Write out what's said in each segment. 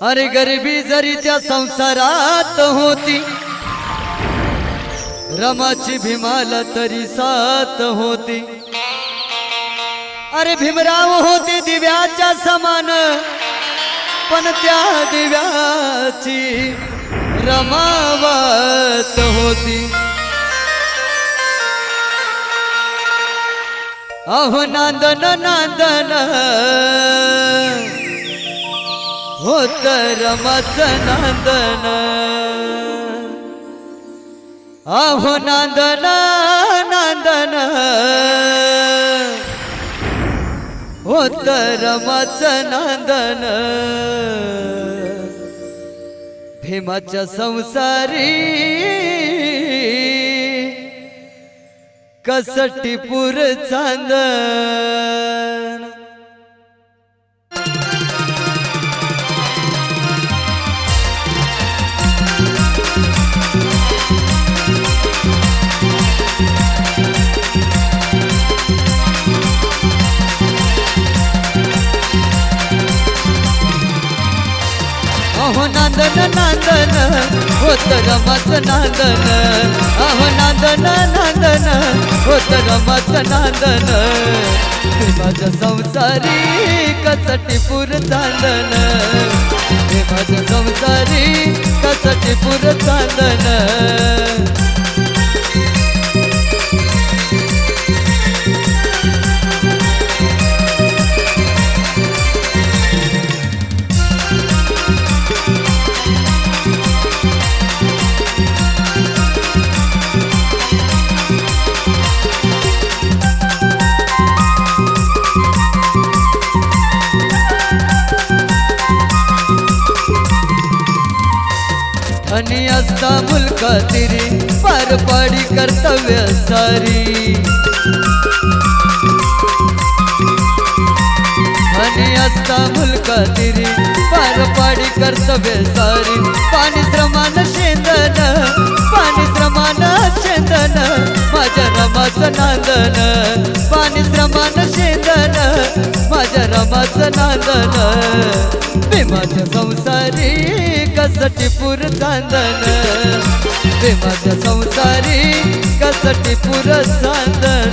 अरे गरिबी जरी त्या संसारात होती रमाची भीमाला तरी साथ होती. अरे भीमराव होते दिव्याच्या समान पण त्या दिव्याची रमावत होती. अहो नांदन नांदन करमच नांदन आहो नंदन नांदन. होतरमच नांदन भीमच संसारी कसटी पुर नांदन नांदन होत रमत नांदन. अहो नांदन नांदन होत रमत नांदन. माझ्या संसारी कसटीपूर चांदन. हे माझ्या संसारी कसटीपूर चांदन. धनी असता मुलका तिरी पार पाडी कर्तव्य सारी. धनी असता मुलका तिरी पार पाडी कर्तव्य सारी. पाणी श्रमान शेंदन पाणी श्रमान शेंदन माझ्या रमाचं नांदन. देवाच नांदन प्रेमाच्या संसारी कसटी पूर चांदन प्रेमाच्या संसारी कसटी पुर चांदन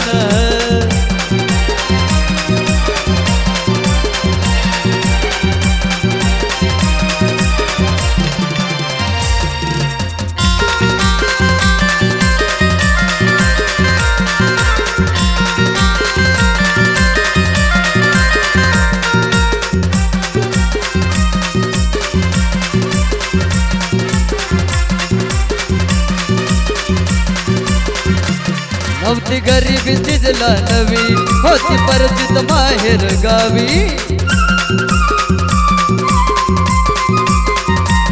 नव्हती गरीबी तिजला नवी. होती परिचित माहेर गावी.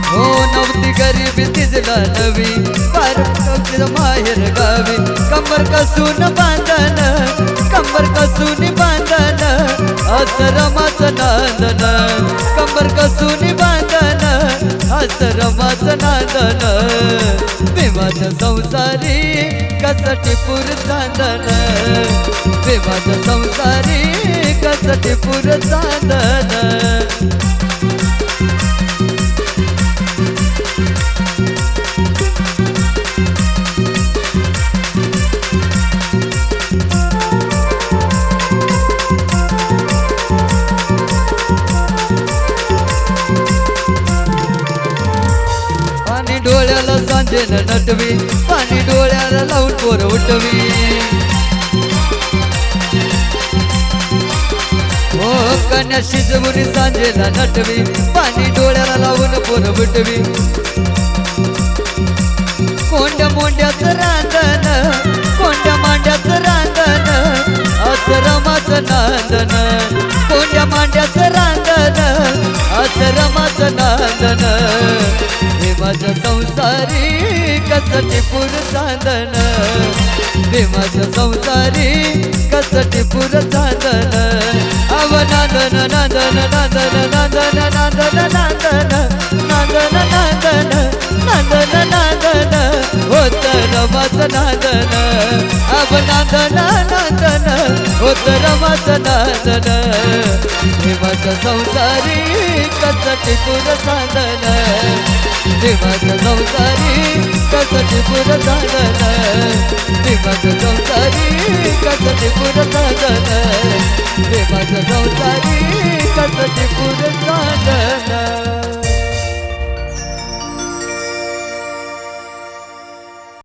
हो नव्हती गरीबी तिजला नवी. परिचित माहेर गावी. कंबर कसून बांधन कंबर कसून बांधन असरमाच नांदन कंबर कसून अंतर वाचना दन देवाच्या संसारी कसटी पूर चांदन देवाच्या संसारी कसटी पूर चांदन डोळ्याला नटवी पाणी डोळ्याला लावून पोर उठवी. हो कन्या शिजवून सांजेला नटवी पाणी डोळ्याला लावून पोर उठवी. कोंड्या मोंड्याचं रांधन कोंड्या मांड्याचं रांधन असं रमाचं नांदन कोंड्या मांड्याचं रांधन हे संसारी कसटी पुर चांदन. हे माझ्या संसारी कसटीपूर चांदन. अव नांदन नांदन नांदन नांदन नांदन नांदन. नांदन नांदन नांदन नांदन. होत रमाच नांदन. अव नांदन नांदन. होत रमाच नाचन देवाचा संसारी कसटी पुर साधन देवाचा संसारी कसटी पुर साधन देवाचा संसारी कसटी पुर साधन